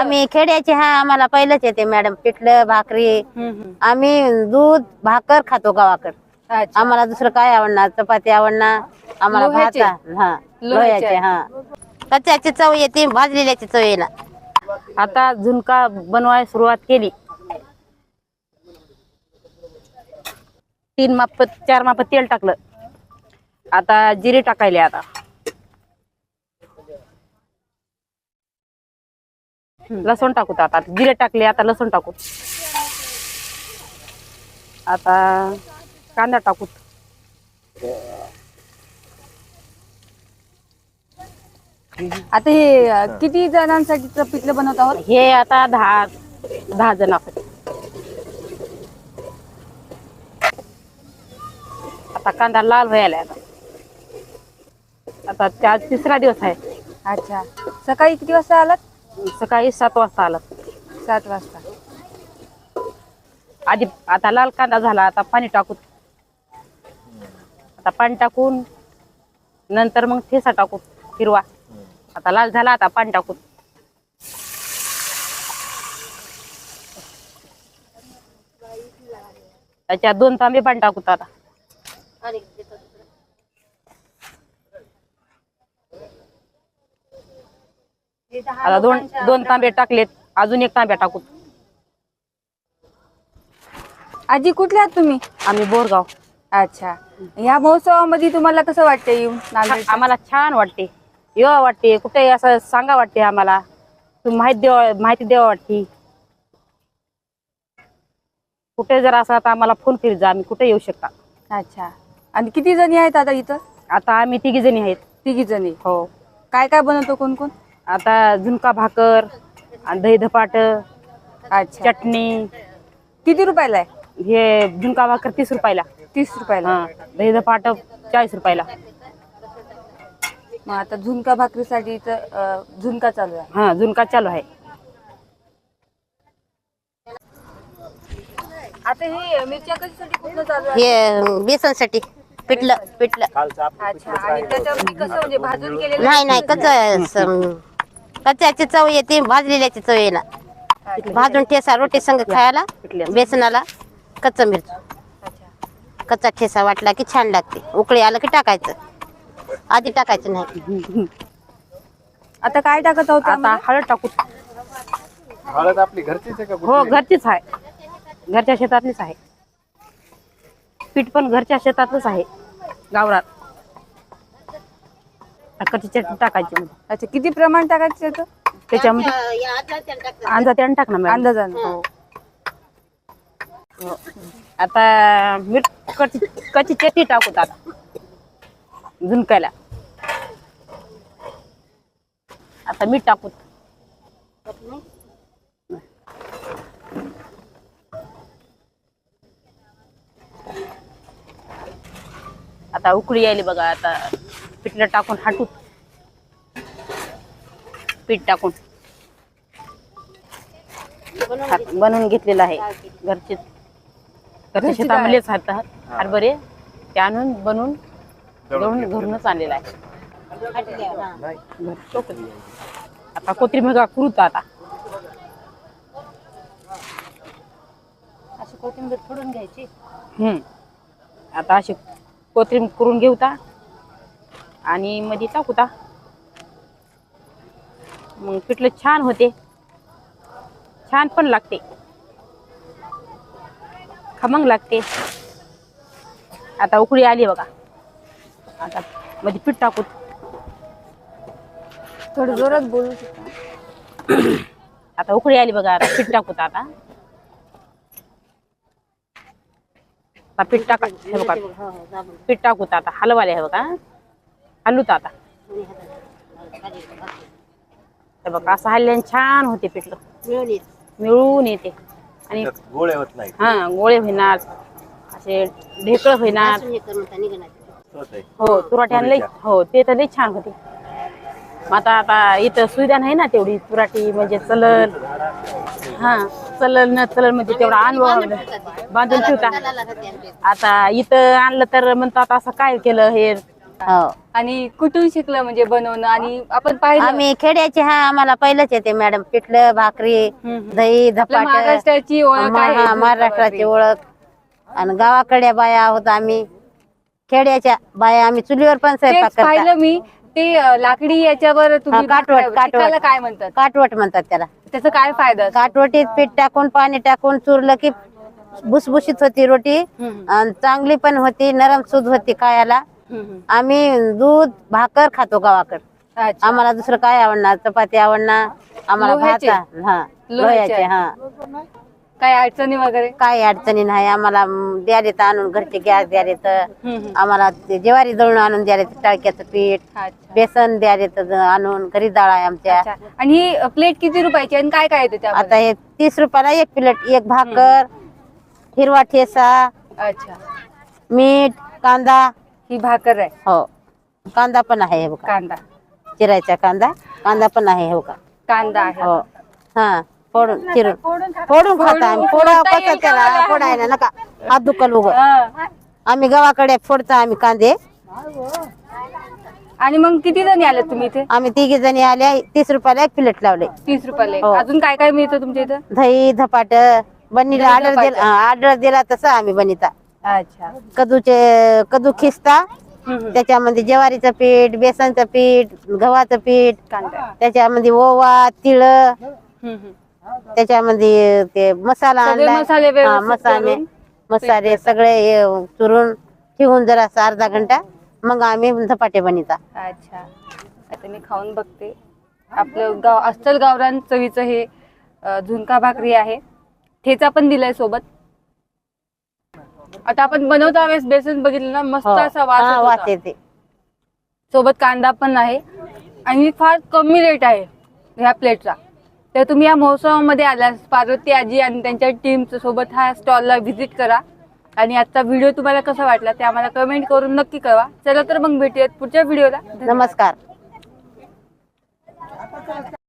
आम्ही खेड्याचे हा आम्हाला पहिलंच येते मॅडम. पिठलं भाकरी. आम्ही दूध भाकर खातो गावाकड. अच्छा. आम्हाला दुसरं काय आवडणार? चपाती आवडणार? आम्हाला भात लोह्याचे? हा लोह्याचे. लोह्याचे हा. कच्च्याची चव येते भाजलेल्याची चव येणार आता झुणका बनवायला सुरुवात केली. तीन माप चार माप तेल टाकलं. आता जिरे टाकायले आता. लसूण टाकू आता जिरे टाकले आता लसूण टाकू. आता कांदा टाकू. आता हे किती जणांसाठी पिठलं बनवत आहोत? हे आता दहा दहा जण आता कांदा लाल व्हायला आता आता त्या तिसरा दिवस आहे. अच्छा. सकाळी किती वाजता आलात? सकाळी सात वाजता आला. सात वाजता. आधी आता लाल कांदा झाला आता पाणी टाकू आता पाणी टाकून नंतर मग ठेसा टाकू हिरवा. आता लाल झाला आता पाणी टाकू त्याच्यात दोन तांबे पाणी टाकू आता. आता दोन दोन तांबे टाकलेत. अजून एक तांब्या टाकू. आजी कुठले आहात तुम्ही? आम्ही बोरगाव. अच्छा. ह्या महोत्सवामध्ये तुम्हाला कसं वाटतं येऊन नांदेड आम्हाला छान वाटते. येवा वाटते. कुठे असं सांगा वाटते आम्हाला. तुम्ही माहिती द्यावा माहिती द्यावा वाटते. कुठे जर असं आता आम्हाला फोन करीत जा आम्ही कुठे येऊ शकता? अच्छा. आणि किती जणी आहेत आता इथं? आता आम्ही तिघी जणी आहेत. तिघी जणी. हो. काय काय बनवतो कोण कोण आता झुणका भाकर आणि दही धपाट अच्छा. चटणी. किती रुपयाला आहे? हे झुणका भाकर तीस रुपयाला. तीस रुपयाला. हा दही धपाट चाळीस रुपयाला. मग आता झुणका भाकरीसाठी इथं अ, झुणका चालू आहे. हा झुणका चालू आहे. आता हे मिरच्या कशासाठी कुठलं चालू आहे? हे बेसनसाठी. पिठलं पिठलं. अच्छा आणि त्याच्यामध्ये कसं म्हणजे भाजून केलेलं नाही नाही कच्च कच्च्याची चव येते भाजलेल्याची चव येणार भाजून ठेसा रोटी संग खायला बेसनाला कच्च मिरची. अच्छा. कच्चा ठेसा वाटला की छान लागते. उकळी आलं की टाकायचं. आधी टाकायचं नाही. आता काय टाकत आहोत आता? हळद टाकू. हळद आपली घरचीच आहे का हो घरचीच आहे. घरच्या शेतातलीच आहे. पीठ पण घरच्या शेतातच आहे. गावरात कच्ची चटणी टाकायची मध्ये. अच्छा किती प्रमाण टाकायचं त्याचं त्याच्यामध्ये अंदाज त्यानं टाक ना मॅडम. अंदाजानं हो. हो. आता मीठ कच्ची कच्ची चटणी टाकू आता झुणकायला आता मीठ टाकू आता उकळी यायली बघा आता पिठलं टाकून हाटू पीठ टाकून. बनवून घेतलेलं आहे घरचे. घरच्या शेतामध्येच हात हरभरे ते आणून बनवून दळून घरूनच आणलेलं आहे. आता कोथिंबीर बघा कुरुत आता. अशी कोथिंबीर फोडून घ्यायची. हम्म. आता अशी कोथिंबीर करून घेऊता आणि मध्ये टाकूता मग पिठलं छान होते. छान पण लागते. खमंग लागते. आता उकळी आली बघा. आता मध्ये पीठ टाकू. थोडं जोरात बोलू आता उकळी आली बघा आता पीठ टाकूत आता. पीठ टाका हे बघा. पीठ टाकूत आता हलवाले हे बघा. हलूत आता हे बघा असं हल्ल्याने छान होते पिठलं. मिळून येते. आणि गोळे होत नाही हा गोळे होईनार असे ढेकळ आहे. हो तुराट्यान लई हो ते तर लई छान होते. मग आता आता इथं सुविधा नाही ना तेवढी. तुराटी म्हणजे चलल हा चलल न चलल म्हणजे तेवढा अनुभव बांधून ठेवता. आता इथं आणलं तर म्हणतात असं काय केलं हे? हो आणि कुठून शिकलं म्हणजे बनवणं आणि आपण पाहिलं आम्ही खेड्याचे हा आम्हाला पहिलंच येते मॅडम पिठलं भाकरी हम्म. दही आपल्या धपाट महाराष्ट्राची ओळख आहे हा, महाराष्ट्राची भाकरी. ओळख आणि गावाकडे बाया आहोत आम्ही खेड्याच्या बाया आम्ही चुलीवर पण स्वयंपाक तेच पाहिलं मी ते अं, लाकडी याच्यावर तुम्ही हा, काटवट, भाकऱ्या- काटवट. त्याला काय म्हणतात काटवट म्हणतात त्याला त्याचा काय फायदा असतो? काटवटीत पीठ टाकून पाणी टाकून चुरलं की भुसभुशीत होती रोटी हम्म. आणि चांगली पण होती नरम सूद होती खायला. आम्ही दूध भाकर खातो गावाकडे. अच्छा. आम्हाला दुसरं काय आवडणार? चपाती आवडणार? आम्हाला भात लोह्याचे? हा. लोह्याचे. लोह्याचे हा. काय अडचणी वगैरे? काही अडचणी नाही. आम्हाला म, द्याले तर आणून घरचे गॅस द्याले तर हम्म. आम्हाला ते ज्वारी दळून आणून द्याले तर टाळक्याचं पीठ. अच्छा. बेसन द्याले तर आणून घरी डाळ आहे आमच्या. अच्छा. आणि ही प्लेट किती रुपयाची आणि काय काय येते आता त्यामध्ये हे तीस रुपयाला एक प्लेट एक भाकर हिरवा ठेसा अच्छा. मीठ कांदा ही भाकर आहे. हो. कांदा पण आहे हे बघा. कांदा. चिरायचा कांदा. कांदा पण आहे हे बघा. कांदा आहे. हो. हा फोडून चिरून. फोडून खाता आम्ही. फोडा कसं त्याला? फोडायला नका. हात दुखल उग. हा. आम्ही गावाकडे फोडतो आम्ही कांदे. आणि मग किती जणी आले तुम्ही इथे? आम्ही तिघी जणी आल्या तीस रुपयाला एक प्लेट लावले. तीस रुपयाला एक. हो. अजून काय काय मिळतं तुमच्या इथं? दही धपाट बनीला दही ऑर्डर धपाटं. दिला ऑर्डर दिला तसं आम्ही बनिता. अच्छा. कदूचे कदू खिसता. त्याच्यामध्ये ज्वारीचं पीठ बेसनचं पीठ गव्हाचं पीठ त्याच्यामध्ये ओवा तिळ. त्याच्यामध्ये ते मसाला आणला मसाले व्यवस्थित मसाले करून मसाले सगळे हे चुरून ठेवून जरा अर्धा घंटा मग आम्ही धपाटे बनिता अच्छा. आता मी खाऊन बघते. आपलं गाव अस्सल गावरान चवीचं हे अ, झुणका भाकरी आहे. ठेचा पण दिलाय सोबत. आता आपण बनवता वेळेस बेसन बघितलं ना मस्त हो. असा वास वास येते. सोबत कांदा पण आहे. आणि फार कमी रेट आहे ह्या प्लेटचा तर तुम्ही या महोत्सवामध्ये आल्यास पार्वती आजी आणि त्यांच्या टीम सोबत हा स्टॉलला व्हिजिट करा. आणि आजचा व्हिडिओ तुम्हाला कसा वाटला ते आम्हाला कमेंट करून नक्की कळवा. चला तर मग भेटूयात पुढच्या व्हिडिओला नमस्कार.